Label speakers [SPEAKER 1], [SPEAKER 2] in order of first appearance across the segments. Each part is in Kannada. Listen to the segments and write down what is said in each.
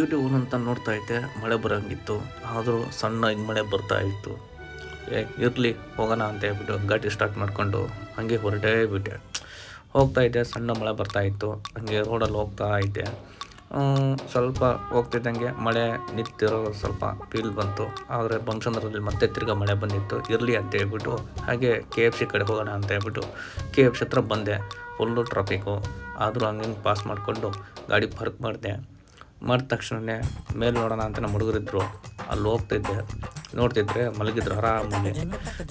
[SPEAKER 1] ಬ್ಯೂಟಿಫುಲ್ ಅಂತ ನೋಡ್ತಾ ಇದ್ದೆ, ಮಳೆ ಬರೋಂಗಿತ್ತು. ಆದರೂ ಸಣ್ಣ ಮಳೆ ಬರ್ತಾ ಇತ್ತು. ಏ, ಇರಲಿ, ಹೋಗೋಣ ಅಂತ ಹೇಳ್ಬಿಟ್ಟು ಗಾಡಿ ಸ್ಟಾರ್ಟ್ ಮಾಡಿಕೊಂಡು ಹಂಗೆ ಹೊರಟೇ ಬಿಟ್ಟೆ. ಹೋಗ್ತಾ ಇದ್ದೆ, ಸಣ್ಣ ಮಳೆ ಬರ್ತಾ ಇತ್ತು. ಹಾಗೆ ರೋಡಲ್ಲಿ ಹೋಗ್ತಾ ಇದ್ದೆ. ಸ್ವಲ್ಪ ಹೋಗ್ತಿದ್ದಂಗೆ ಮಳೆ ನಿಂತಿರೋ ಸ್ವಲ್ಪ ಫೀಲ್ ಬಂತು. ಆದರೆ ಬಂಸಂದ್ರಲ್ಲಿ ಮತ್ತೆ ತಿರ್ಗಾ ಮಳೆ ಬಂದಿತ್ತು. ಇರಲಿ ಅಂತ ಹೇಳ್ಬಿಟ್ಟು ಹಾಗೆ ಕೆ ಎಫ್ ಸಿ ಕಡೆ ಹೋಗೋಣ ಅಂತ ಹೇಳ್ಬಿಟ್ಟು ಕೆ ಎಫ್ ಸಿ ಹತ್ರ ಬಂದೆ. ಫುಲ್ಲು ಟ್ರಾಫಿಕ್ಕು ಆದರೂ ಹಂಗೆ ಪಾಸ್ ಮಾಡಿಕೊಂಡು ಗಾಡಿ ಪಾರ್ಕ್ ಮಾಡಿದೆ. ಮಾಡಿದ ತಕ್ಷಣವೇ ಮೇಲೆ ನೋಡೋಣ ಅಂತ ನಮ್ಮ ಹುಡುಗರಿದ್ರು ಅಲ್ಲಿ ಹೋಗ್ತಿದ್ದೆ. ನೋಡ್ತಿದ್ರೆ ಮಲಗಿದ್ರು ಆರಾಮಾಗಿ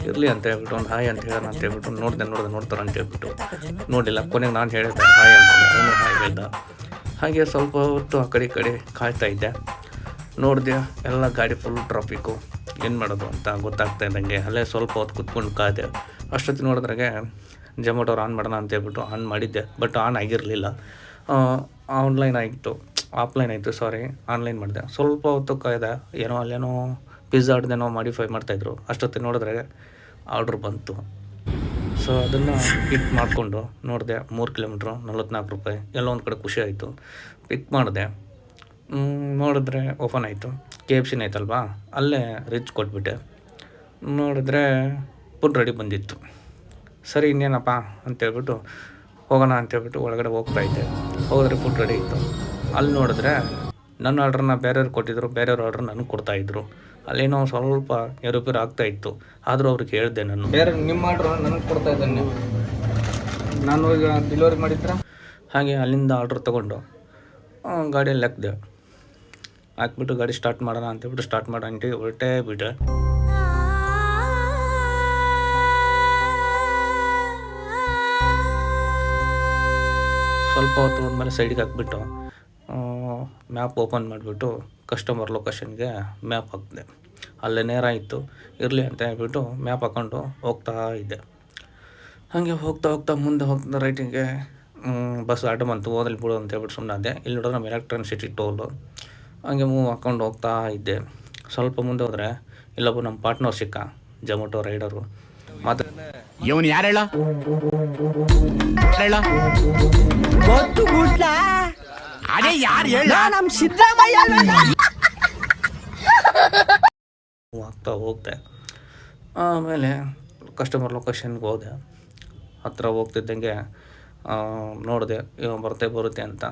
[SPEAKER 1] ಇರಲಿ ಅಂತ ಹೇಳ್ಬಿಟ್ಟು ಒಂದು ಹಾಯ್ ಅಂತ ಹೇಳೋಣ ಅಂತ ಹೇಳ್ಬಿಟ್ಟು ನೋಡಿದೆ ನೋಡಿದೆ, ನೋಡ್ತಾರೆ ಅಂತ ಹೇಳ್ಬಿಟ್ಟು. ನೋಡಿಲ್ಲ. ಕೊನೆಗೆ ನಾನು ಹೇಳಿದ್ದೆ ಹಾಯ್ ಅಂತ ಹಾಯ್ ಹೇಳ್ದ ಹಾಗೆ ಸ್ವಲ್ಪ ಹೊತ್ತು ಆ ಕಡೆ ಈ ಕಡೆ ಕಾಯ್ತಾ ಇದ್ದೆ. ನೋಡಿದೆ, ಎಲ್ಲ ಗಾಡಿ ಫುಲ್ ಟ್ರಾಫಿಕ್ಕು ಏನು ಮಾಡೋದು ಅಂತ ಗೊತ್ತಾಗ್ತಾ ಇದ್ದಂಗೆ. ಅಲ್ಲೇ ಸ್ವಲ್ಪ ಹೊತ್ತು ಕುತ್ಕೊಂಡು ಕಾಯ್ದೆ. ಅಷ್ಟೊತ್ತಿಗೆ ನೋಡಿದ್ರಾಗೆ ಜೊಮ್ಯಾಟೋರು ಆನ್ ಮಾಡೋಣ ಅಂತ ಹೇಳ್ಬಿಟ್ಟು ಆನ್ ಮಾಡಿದ್ದೆ. ಬಟ್ ಆನ್ ಆಗಿರಲಿಲ್ಲ. ಆನ್ಲೈನ್ ಆಯಿತು ಆಫ್ಲೈನ್ ಆಯಿತು ಸಾರಿ ಆನ್ಲೈನ್ ಮಾಡಿದೆ. ಸ್ವಲ್ಪ ಹೊತ್ತು ಕಾಯ್ದೆ ಏನೋ ಅಲ್ಲೇನೋ ಪಿಜ್ಜಾ ಆಡ್ದೇನೋ ಮಾಡಿಫೈ ಮಾಡ್ತಾಯಿದ್ರು. ಅಷ್ಟೊತ್ತಿಗೆ ನೋಡಿದ್ರೆ ಆರ್ಡ್ರ್ ಬಂತು. ಸೊ ಅದನ್ನು ಪಿಕ್ ಮಾಡಿಕೊಂಡು ನೋಡಿದೆ, ಮೂರು ಕಿಲೋಮೀಟ್ರು ನಲ್ವತ್ನಾಲ್ಕು ರೂಪಾಯಿ, ಎಲ್ಲ ಒಂದು ಕಡೆ ಖುಷಿ ಆಯಿತು. ಪಿಕ್ ಮಾಡಿದೆ. ನೋಡಿದ್ರೆ ಓಪನ್ ಆಯಿತು. ಕೆ ಎಫ್ ಸಿನ ಆಯ್ತಲ್ವಾ ಅಲ್ಲೇ ರಿಚ್ ಕೊಟ್ಬಿಟ್ಟೆ. ನೋಡಿದ್ರೆ ಫುಡ್ ರೆಡಿ ಬಂದಿತ್ತು. ಸರಿ, ಇನ್ನೇನಪ್ಪ ಅಂತೇಳ್ಬಿಟ್ಟು ಹೋಗೋಣ ಅಂತೇಳ್ಬಿಟ್ಟು ಒಳಗಡೆ ಹೋಗ್ತಾಯಿದ್ದೆ ಹೋದರೆ ಫುಡ್ ರೆಡಿ ಇತ್ತು. ಅಲ್ಲಿ ನೋಡಿದ್ರೆ ನನ್ನ ಆರ್ಡ್ರನ್ನ ಬೇರೆಯವ್ರು ಕೊಟ್ಟಿದ್ರು ಬೇರೆಯವ್ರ ಆರ್ಡ್ರ್ ನನಗೆ ಕೊಡ್ತಾಯಿದ್ರು ಅಲ್ಲೇನೋ ಸ್ವಲ್ಪ ಏರುಪೇರು ಆಗ್ತಾ ಇತ್ತು. ಆದರೂ ಅವ್ರಿಗೆ ಹೇಳಿದೆ ನಾನು.
[SPEAKER 2] ಬೇರೆ ನಿಮ್ಮ ಆರ್ಡ್ರ್ ನನಗೆ ಕೊಡ್ತಾ ಇದ್ದಾನೆ ನಾನು ಈಗ ಡೆಲಿವರಿ ಮಾಡಿದ್ರೆ?
[SPEAKER 1] ಹಾಗೆ ಅಲ್ಲಿಂದ ಆರ್ಡ್ರ್ ತೊಗೊಂಡು ಗಾಡಿಯಲ್ಲಿ ಹಾಕ್ದೆ. ಹಾಕ್ಬಿಟ್ಟು ಗಾಡಿ ಸ್ಟಾರ್ಟ್ ಮಾಡೋಣ ಅಂತೇಳ್ಬಿಟ್ಟು ಸ್ಟಾರ್ಟ್ ಮಾಡೋ ಅಂಟಿ ಹೊರಟೇ ಬಿಟ್ಟೆ. ಸ್ವಲ್ಪ ಹೊತ್ತು ಹೋದ್ಮೇಲೆ ಸೈಡಿಗೆ ಹಾಕ್ಬಿಟ್ಟು ಮ್ಯಾಪ್ ಓಪನ್ ಮಾಡಿಬಿಟ್ಟು ಕಸ್ಟಮರ್ ಲೊಕೇಶನ್ಗೆ ಮ್ಯಾಪ್ ಹಾಕಿದೆ. ಅಲ್ಲೇ ನೇರ ಇತ್ತು. ಇರಲಿ ಅಂತ ಹೇಳ್ಬಿಟ್ಟು ಮ್ಯಾಪ್ ಹಾಕ್ಕೊಂಡು ಹೋಗ್ತಾ ಇದ್ದೆ. ಹಾಗೆ ಹೋಗ್ತಾ ಹೋಗ್ತಾ ಮುಂದೆ ಹೋಗ್ತಾ ರೈಟಿಂಗ್ಗೆ ಬಸ್ ಆಟೋ ಬಂತು. ಹೋದಲ್ಲಿ ಬಿಡು ಅಂತ ಹೇಳ್ಬಿಟ್ಟು ಸುಮ್ಮನೆ ಅದೇ ಇಲ್ಲಿ ನೋಡಿದ್ರೆ ನಮ್ಮ ಎಲೆಕ್ಟ್ರಾನ್ ಸಿಟಿ ಟೋಲು ಹಂಗೆ ಮೂವ್ ಹಾಕ್ಕೊಂಡು ಹೋಗ್ತಾ ಇದ್ದೆ. ಸ್ವಲ್ಪ ಮುಂದೆ ಹೋದರೆ ಇಲ್ಲೊಬ್ಬ ನಮ್ಮ ಪಾರ್ಟ್ನರ್ ಸಿಕ್ಕ ಜೊಮೊಟೊ ರೈಡರು ಮಾತ್ರ
[SPEAKER 3] ಇವನು ಯಾರು ಹೇಳ? ಅದೇ ಯಾರು ಹೇಳ?
[SPEAKER 4] ನಮ್ ಸಿದ್ದರಾಮಯ್ಯ
[SPEAKER 1] ಹೋಗ್ತಾ ಹೋಗ್ತೆ ಹೋಗ್ದೆ. ಆಮೇಲೆ ಕಸ್ಟಮರ್ ಲೊಕೇಶನ್ಗೆ ಹೋದೆ. ಹತ್ರ ಹೋಗ್ತಿದ್ದಂಗೆ ಆ, ನೋಡಿದೆ ಇವ ಬರುತ್ತೆ ಬರುತ್ತೆ ಅಂತ.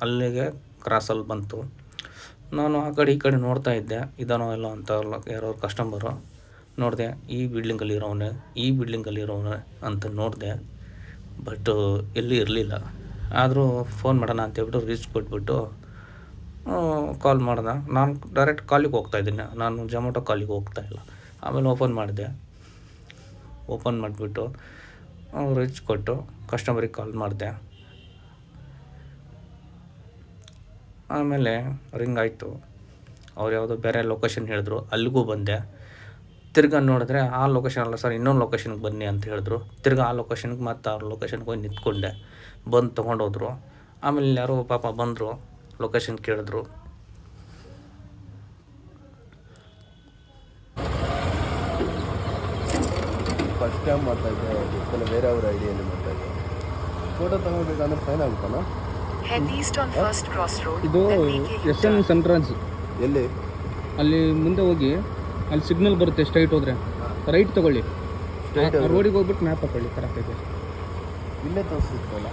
[SPEAKER 1] ಅಲ್ಲಿಗೆ ಕ್ರಾಸಲ್ಲಿ ಬಂತು. ನಾನು ಆ ಕಡೆ ಈ ಕಡೆ ನೋಡ್ತಾ ಇದ್ದೆ. ಇದಾನೋ ಇಲ್ಲೋ ಅಂತ ಯಾರೋ ಕಸ್ಟಮರು ನೋಡಿದೆ ಈ ಬಿಲ್ಡಿಂಗಲ್ಲಿ ಇರೋವನೆ ಈ ಬಿಲ್ಡಿಂಗಲ್ಲಿ ಇರೋವನೆ ಅಂತ ನೋಡಿದೆ. ಬಟ್ ಎಲ್ಲಿ ಇರಲಿಲ್ಲ. ಆದರೂ ಫೋನ್ ಮಾಡೋಣ ಅಂತೇಳ್ಬಿಟ್ಟು ರೀಚ್ ಕೊಟ್ಬಿಟ್ಟು ಕಾಲ್ ಮಾಡ್ದೆ. ನಾನು ಡೈರೆಕ್ಟ್ ಕಾಲಿಗೆ ಹೋಗ್ತಾ ಇದ್ದೀನಿ. ನಾನು ಜೊಮೊಟೊ ಕಾಲಿಗೆ ಹೋಗ್ತಾ ಇಲ್ಲ. ಆಮೇಲೆ ಓಪನ್ ಮಾಡಿದೆ. ಓಪನ್ ಮಾಡಿಬಿಟ್ಟು ರಿಚ್ ಕೊಟ್ಟು ಕಸ್ಟಮರಿಗೆ ಕಾಲ್ ಮಾಡಿದೆ. ಆಮೇಲೆ ರಿಂಗ್ ಆಯಿತು. ಅವ್ರು ಯಾವುದೋ ಬೇರೆ ಲೊಕೇಶನ್ ಹೇಳಿದ್ರು. ಅಲ್ಲಿಗೂ ಬಂದೆ. ತಿರ್ಗಾ ನೋಡಿದ್ರೆ ಆ ಲೊಕೇಶನ್ ಅಲ್ಲ ಸರ್ ಇನ್ನೊಂದು ಲೊಕೇಶನ್ಗೆ ಬನ್ನಿ ಅಂತ ಹೇಳಿದ್ರು. ತಿರ್ಗಾ ಆ ಲೊಕೇಶನ್ಗೆ ಮತ್ತು ಆ ಲೊಕೇಶನ್ಗೆ ಹೋಗಿ ನಿಂತ್ಕೊಂಡೆ. ಬಂದು ತೊಗೊಂಡೋದ್ರು. ಆಮೇಲೆ ಯಾರೋ ಪಾಪ ಬಂದರು ಲೊಕೇಶನ್ ಕೇಳಿದ್ರು.
[SPEAKER 5] ಫಸ್ಟ್ ಟೈಮ್ ಮಾಡ್ತಾ ಇದ್ದೆ ಬೇರೆ ಅವ್ರ ಐಡಿಯಲ್ಲಿ ಮಾಡ್ತಾ ಇದ್ದೆ ಫೋಟೋ ತಗೋಬೇಕಂದ್ರೆ ಫೈನ್ ಆಗುತ್ತಲ್ಲ.
[SPEAKER 2] ಇದು ಎಸ್ ಎನ್. ಸನ್ರಾಜ್
[SPEAKER 5] ಎಲ್ಲಿ?
[SPEAKER 2] ಅಲ್ಲಿ ಮುಂದೆ ಹೋಗಿ ಅಲ್ಲಿ ಸಿಗ್ನಲ್ ಬರುತ್ತೆ ಸ್ಟ್ರೈಟ್ ಹೋದ್ರೆ. ರೈಟ್ ತಗೊಳ್ಳಿ. ರೋಡಿಗೆ ಹೋಗ್ಬಿಟ್ಟು ಮ್ಯಾಪ್ ಹಾಕೊಳ್ಳಿ ಕರೆಕ್ಟಾಗಿ
[SPEAKER 5] ಇಲ್ಲೇ ತೋರಿಸಿತ್ತಲ್ಲ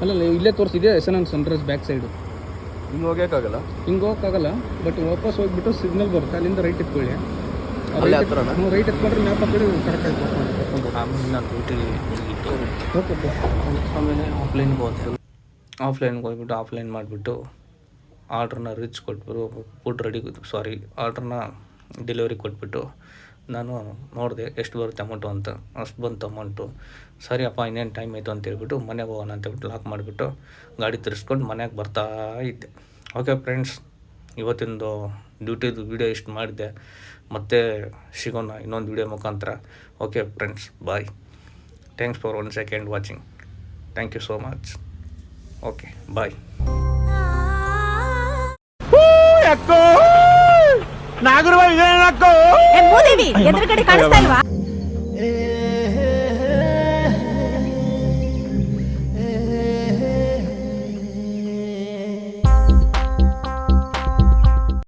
[SPEAKER 2] ಅಲ್ಲಲ್ಲ ಇಲ್ಲೇ ತೋರಿಸಿದೆ S N Sunrise back side
[SPEAKER 5] ಹಿಂಗೆ ಹೋಗೋಕ್ಕಾಗಲ್ಲ
[SPEAKER 2] ಹಿಂಗೆ ಹೋಗೋಕ್ಕಾಗಲ್ಲ ಬಟ್ ವಾಪಸ್ ಹೋಗ್ಬಿಟ್ಟು ಸಿಗ್ನಲ್ ಬರುತ್ತೆ ಅಲ್ಲಿಂದ ರೈಟ್ ಎತ್ಕೊಳ್ಳಿ.
[SPEAKER 5] ಅಲ್ಲೇ ಹತ್ರನಾ?
[SPEAKER 2] ರೈಟ್ ಎತ್ಕೊಂಡ್ರೆ ಮ್ಯಾಪ್ ಹಾಕಿದ್ರೆ ಕರೆಕ್ಟಾಗಿ ಕರ್ಕೊಂಡು
[SPEAKER 1] ಆಮೇಲೆ ನಾನು
[SPEAKER 2] ಓಕೆ
[SPEAKER 1] ಆಮೇಲೆ ಆಫ್ಲೈನ್ಗೆ ಆಫ್ಲೈನ್ಗೆ ಹೋಗ್ಬಿಟ್ಟು ಆಫ್ಲೈನ್ ಮಾಡಿಬಿಟ್ಟು ಆರ್ಡ್ರನ್ನ ರಿಚ್ ಕೊಟ್ಬಿಟ್ಟು ಫುಡ್ ರೆಡಿ ಸಾರಿ ಆರ್ಡ್ರನ್ನ ಡೆಲಿವರಿ ಕೊಟ್ಬಿಟ್ಟು ನಾನು ನೋಡಿದೆ ಎಷ್ಟು ಬರುತ್ತೆ ಅಮೌಂಟು ಅಂತ, ಅಷ್ಟು ಬಂತು ಅಮೌಂಟು ಸರಿ ಅಪ್ಪ, ಇನ್ನೇನು ಟೈಮ್ ಆಯಿತು ಅಂತ ಹೇಳ್ಬಿಟ್ಟು ಮನೆಗೆ ಹೋಗೋಣ ಅಂತೇಳ್ಬಿಟ್ಟು ಲಾಕ್ ಮಾಡಿಬಿಟ್ಟು ಗಾಡಿ ತಿರ್ಸ್ಕೊಂಡು ಮನೆಗೆ ಬರ್ತಾ ಇದ್ದೆ. ಓಕೆ ಫ್ರೆಂಡ್ಸ್ ಇವತ್ತಿಂದು ಡ್ಯೂಟಿದು ವೀಡಿಯೋ ಇಷ್ಟು ಮಾಡಿದ್ದೆ. ಮತ್ತೆ ಸಿಗೋಣ ಇನ್ನೊಂದು ವೀಡಿಯೋ ಮುಖಾಂತರ. Okay friends bye thanks for one second watching thank you so much okay bye
[SPEAKER 3] ನಾಗರವ ಇದೇನಕ್ಕೋ
[SPEAKER 4] ಮೂದೇವಿ ಎದುರುಗಡೆ ಕಾಣಿಸ್ತಾ ಇಲ್ವಾ